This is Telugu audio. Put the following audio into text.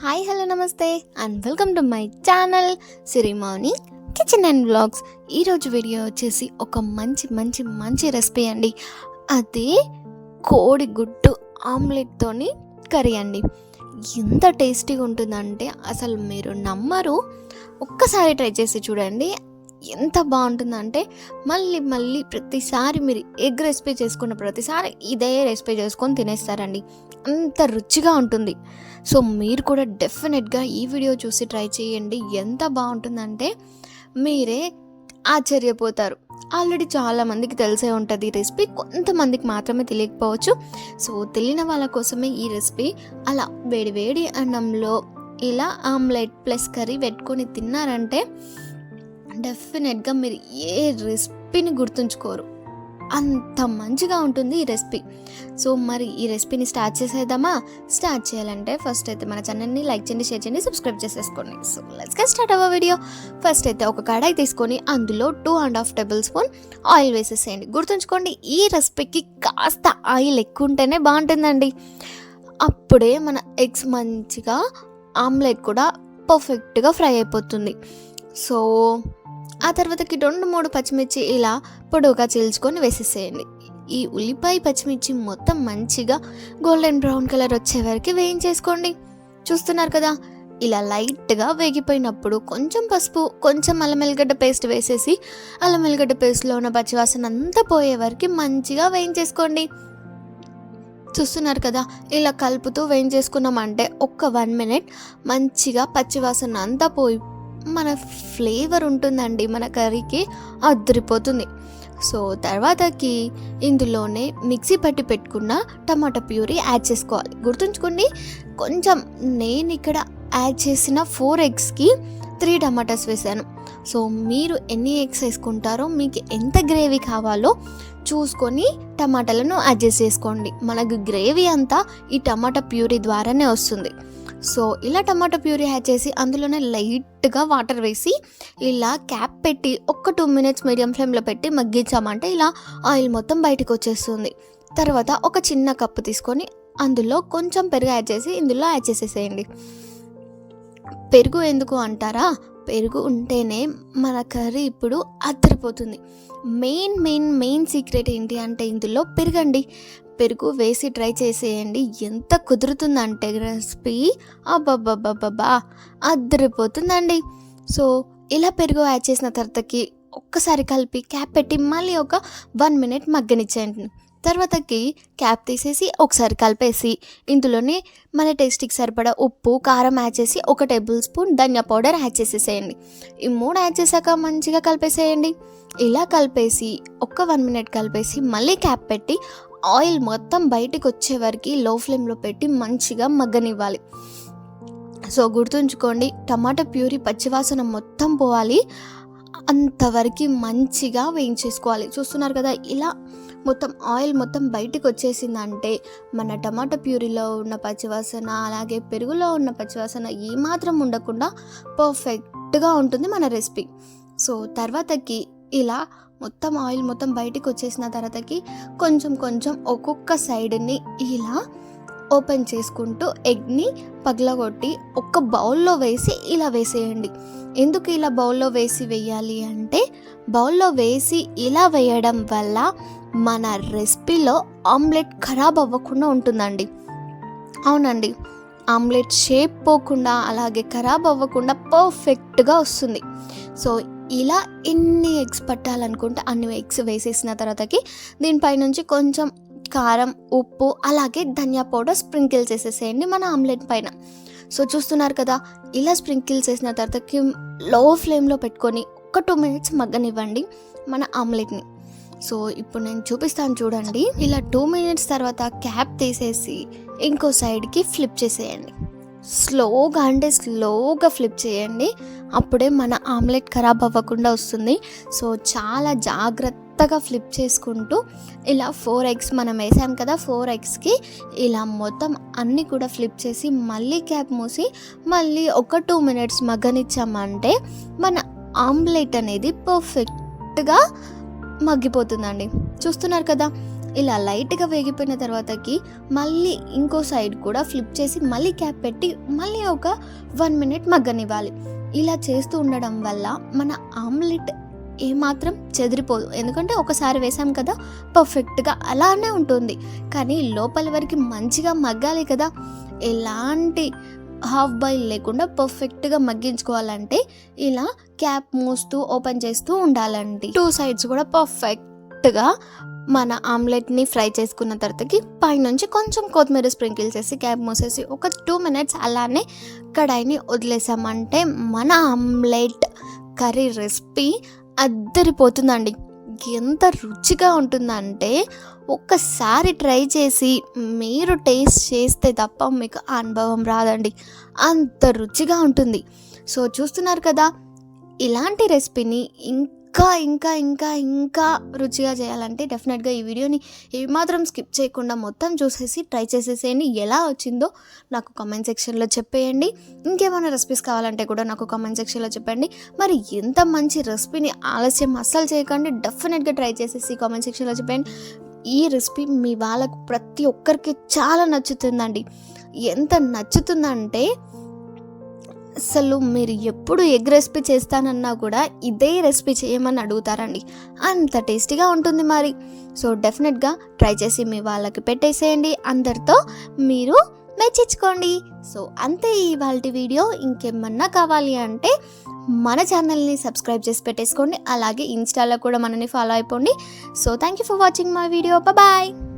Hi hello namaste and welcome to my channel Sirimouni kitchen and blogs ఈరోజు వీడియో వచ్చేసి ఒక మంచి మంచి మంచి రెసిపీ అండి. అది కోడి గుడ్డు ఆమ్లెట్తోని కర్రీ అండి. ఎంత టేస్టీగా ఉంటుందంటే అసలు మీరు నమ్మరు. ఒక్కసారి ట్రై చేసి చూడండి. ఎంత బాగుంటుందంటే మళ్ళీ మళ్ళీ ప్రతిసారి మీరు ఎగ్ రెసిపీ చేసుకున్న ప్రతిసారి ఇదే రెసిపీ చేసుకొని తినేస్తారండి. అంత రుచిగా ఉంటుంది. సో మీరు కూడా డెఫినెట్గా ఈ వీడియో చూసి ట్రై చేయండి. ఎంత బాగుంటుందంటే మీరే ఆశ్చర్యపోతారు. ఆల్రెడీ చాలామందికి తెలిసే ఉంటుంది ఈ రెసిపీ. కొంతమందికి మాత్రమే తెలియకపోవచ్చు. సో తెలియని వాళ్ళ కోసమే ఈ రెసిపీ అలా వేడి వేడి అన్నంలో ఇలా ఆమ్లెట్ ప్లస్ కర్రీ పెట్టుకొని తిన్నారంటే డెఫినెట్గా మీరు ఏ రెసిపీని గుర్తుంచుకోరు. అంత మంచిగా ఉంటుంది ఈ రెసిపీ. సో మరి ఈ రెసిపీని స్టార్ట్ చేసేద్దామా? స్టార్ట్ చేయాలంటే ఫస్ట్ అయితే మన ఛానల్ని లైక్ చేయండి షేర్ చేయండి సబ్స్క్రైబ్ చేసేసుకోండి. సో లెట్స్ గెట్ స్టార్ట్ అవ్వ వీడియో ఫస్ట్ అయితే ఒక కడాయి తీసుకొని అందులో two and half tablespoon oil వేసేసేయండి. గుర్తుంచుకోండి ఈ రెసిపీకి కాస్త ఆయిల్ ఎక్కువ ఉంటేనే బాగుంటుందండి. అప్పుడే మన ఎగ్స్ మంచిగా ఆమ్లెట్ కూడా పర్ఫెక్ట్గా ఫ్రై అయిపోతుంది. సో ఆ తర్వాతకి రెండు మూడు పచ్చిమిర్చి ఇలా పొడవుగా చీల్చుకొని వేసేసేయండి. ఈ ఉల్లిపాయ పచ్చిమిర్చి మొత్తం మంచిగా గోల్డెన్ బ్రౌన్ కలర్ వచ్చే వరకు వేయించేసుకోండి. చూస్తున్నారు కదా? ఇలా లైట్గా వేగిపోయినప్పుడు కొంచెం పసుపు కొంచెం అల్లం ఎల్లిగడ్డ పేస్ట్ వేసేసి అల్లం ఎల్లిగడ్డ పేస్ట్లో ఉన్న పచ్చివాసన అంతా పోయే వరకు మంచిగా వేయించేసుకోండి. చూస్తున్నారు కదా? ఇలా కలుపుతూ వేయించేసుకున్నామంటే ఒక్క వన్ మినిట్ మంచిగా పచ్చివాసన అంతా పోయి మన ఫ్లేవర్ ఉంటుందండి మన కర్రీకి అద్దరిపోతుంది. సో తర్వాతకి ఇందులోనే మిక్సీ పట్టి పెట్టుకున్న టమాటా ప్యూరీ యాడ్ చేసుకోవాలి. గుర్తుంచుకోండి కొంచెం నేను ఇక్కడ యాడ్ చేసిన ఫోర్ ఎగ్స్కి త్రీ టమాటాస్ వేసాను. సో మీరు ఎన్ని ఎగ్స్ వేసుకుంటారో మీకు ఎంత గ్రేవీ కావాలో చూసుకొని టమాటాలను అడ్జస్ట్ చేసుకోండి. మనకు గ్రేవీ అంతా ఈ టమాటా ప్యూరీ ద్వారానే వస్తుంది. సో ఇలా టమాటా ప్యూరీ యాడ్ చేసి అందులోనే లైట్గా వాటర్ వేసి ఇలా క్యాప్ పెట్టి ఒక్క టూ మినిట్స్ మీడియం ఫ్లేమ్లో పెట్టి మగ్గించామంటే ఇలా ఆయిల్ మొత్తం బయటకు వచ్చేస్తుంది. తర్వాత ఒక చిన్న కప్పు తీసుకొని అందులో కొంచెం పెరుగు యాడ్ చేసి ఇందులో యాడ్ చేసేసేయండి. పెరుగు ఎందుకు అంటారా? పెరుగు ఉంటేనే మన కర్రీ ఇప్పుడు అద్దరిపోతుంది. మెయిన్ మెయిన్ మెయిన్ సీక్రెట్ ఏంటి అంటే ఇందులో పెరగండి. పెరుగు వేసి ట్రై చేసేయండి. ఎంత కుదురుతుందంటే రెసిపీ. అబ్బబ్బబ్బబ్బా అద్దరిపోతుందండి. సో ఇలా పెరుగు యాడ్ చేసిన తర్వాతకి ఒక్కసారి కలిపి క్యాప్ పెట్టి మళ్ళీ ఒక వన్ మినిట్ మగ్గనిచ్చేయండి. తర్వాతకి క్యాప్ తీసేసి ఒకసారి కలిపేసి ఇందులోనే మన టేస్ట్కి సరిపడా ఉప్పు కారం యాడ్ చేసి ఒక టేబుల్ స్పూన్ ధనియా పౌడర్ యాడ్ చేసేసేయండి. ఈ మూడు యాడ్ చేశాక మంచిగా కలిపేసేయండి. ఇలా కలిపేసి ఒక్క వన్ మినిట్ కలిపేసి మళ్ళీ క్యాప్ పెట్టి ఆయిల్ మొత్తం బయటికి వచ్చే వరకు లో ఫ్లేమ్లో పెట్టి మంచిగా మగ్గనివ్వాలి. సో గుర్తుంచుకోండి టమాటా ప్యూరీ పచ్చివాసన మొత్తం పోవాలి. అంతవరకు మంచిగా వేయించేసుకోవాలి. చూస్తున్నారు కదా ఇలా మొత్తం ఆయిల్ మొత్తం బయటకు వచ్చేసిందంటే మన టమాటా ప్యూరీలో ఉన్న పచ్చివాసన అలాగే పెరుగులో ఉన్న పచ్చివాసన ఏమాత్రం ఉండకుండా పర్ఫెక్ట్గా ఉంటుంది మన రెసిపీ. సో తర్వాతకి ఇలా మొత్తం ఆయిల్ మొత్తం బయటికి వచ్చేసిన తర్వాతకి కొంచెం కొంచెం ఒక్కొక్క సైడ్ని ఇలా ఓపెన్ చేసుకుంటూ ఎగ్ని పగలగొట్టి ఒక్క బౌల్లో వేసి ఇలా వేసేయండి. ఎందుకు ఇలా బౌల్లో వేసి వేయాలి అంటే బౌల్లో వేసి ఇలా వేయడం వల్ల మన రెసిపీలో ఆమ్లెట్ ఖరాబ్ అవ్వకుండా ఉంటుందండి. అవునండి ఆమ్లెట్ షేప్ పోకుండా అలాగే ఖరాబ్ అవ్వకుండా పర్ఫెక్ట్గా వస్తుంది. సో ఇలా ఎన్ని ఎగ్స్ పట్టాలనుకుంటే అన్ని ఎగ్స్ వేసేసిన తర్వాతకి దీనిపై నుంచి కొంచెం కారం ఉప్పు అలాగే ధనియా పౌడర్ స్ప్రింకిల్ చేసేసేయండి మన ఆమ్లెట్ పైన. సో చూస్తున్నారు కదా ఇలా స్ప్రింకిల్ చేసిన తర్వాతకి లో ఫ్లేమ్లో పెట్టుకొని ఒక టూ మినిట్స్ మగ్గనివ్వండి మన ఆమ్లెట్ని. సో ఇప్పుడు నేను చూపిస్తాను చూడండి. ఇలా టూ మినిట్స్ తర్వాత క్యాప్ తీసేసి ఇంకో సైడ్కి ఫ్లిప్ చేసేయండి. స్లోగా అంటే స్లోగా ఫ్లిప్ చేయండి. అప్పుడే మన ఆమ్లెట్ ఖరాబ్ అవ్వకుండా వస్తుంది. సో చాలా జాగ్రత్తగా ఫ్లిప్ చేసుకుంటూ ఇలా ఫోర్ ఎగ్స్ మనం వేసాం కదా ఫోర్ ఎగ్స్కి ఇలా మొత్తం అన్నీ కూడా ఫ్లిప్ చేసి మళ్ళీ క్యాప్ మూసి మళ్ళీ ఒక టూ మినిట్స్ మగ్గనిచ్చామంటే మన ఆమ్లెట్ అనేది పర్ఫెక్ట్గా మగ్గిపోతుందండి. చూస్తున్నారు కదా? ఇలా లైట్గా వేగిపోయిన తర్వాతకి మళ్ళీ ఇంకో సైడ్ కూడా ఫ్లిప్ చేసి మళ్ళీ క్యాప్ పెట్టి మళ్ళీ ఒక వన్ మినిట్ మగ్గనివ్వాలి. ఇలా చేస్తూ ఉండడం వల్ల మన ఆమ్లెట్ ఏమాత్రం చెదిరిపోదు. ఎందుకంటే ఒకసారి వేసాం కదా పర్ఫెక్ట్గా అలానే ఉంటుంది. కానీ లోపల వరకు మంచిగా మగ్గాలి కదా. ఎలాంటి హాఫ్ బాయిల్ లేకుండా పర్ఫెక్ట్గా మగ్గించుకోవాలంటే ఇలా క్యాప్ మూస్తూ ఓపెన్ చేస్తూ ఉండాలండి. టూ సైడ్స్ కూడా పర్ఫెక్ట్గా మన ఆమ్లెట్ని ఫ్రై చేసుకున్న తర్వాతకి పైనుంచి కొంచెం కొత్తిమీర స్ప్రింకిల్ చేసి క్యాప్ మూసేసి ఒక టూ మినిట్స్ అలానే కడాయిని వదిలేసామంటే మన ఆమ్లెట్ కర్రీ రెసిపీ అద్దరిపోతుందండి. ఎంత రుచిగా ఉంటుందంటే ఒక్కసారి ట్రై చేసి మీరు టేస్ట్ చేస్తే తప్ప మీకు అనుభవం రాదండి. అంత రుచిగా ఉంటుంది. సో చూస్తున్నారు కదా ఇలాంటి రెసిపీని ఇంకా ఇంకా ఇంకా ఇంకా రుచిగా చేయాలంటే డెఫినెట్గా ఈ వీడియోని ఏమాత్రం స్కిప్ చేయకుండా మొత్తం చూసేసి ట్రై చేసేసేయండి. ఎలా వచ్చిందో నాకు కామెంట్ సెక్షన్లో చెప్పేయండి. ఇంకేమైనా రెసిపీస్ కావాలంటే కూడా నాకు కామెంట్ సెక్షన్లో చెప్పండి. మరి ఎంత మంచి రెసిపీని ఆలస్యం అస్సలు చేయకండి. డెఫినెట్గా ట్రై చేసేసి కామెంట్ సెక్షన్లో చెప్పండి. ఈ రెసిపీ మీ వాళ్ళకు ప్రతి ఒక్కరికి చాలా నచ్చుతుందండి. ఎంత నచ్చుతుందంటే అసలు మీరు ఎప్పుడు ఎగ్ రెసిపీ చేస్తానన్నా కూడా ఇదే రెసిపీ చేయమని అడుగుతారండి. అంత టేస్టీగా ఉంటుంది మరి. సో డెఫినెట్గా ట్రై చేసి మీ వాళ్ళకి పెట్టేసేయండి. అందరితో మీరు మెచ్చించుకోండి. సో అంతే ఇవాళ వీడియో. ఇంకేమన్నా కావాలి అంటే మన ఛానల్ని సబ్స్క్రైబ్ చేసి పెట్టేసుకోండి. అలాగే ఇన్స్టాలో కూడా మనని ఫాలో అయిపోండి. So thank you for watching my video. Bye.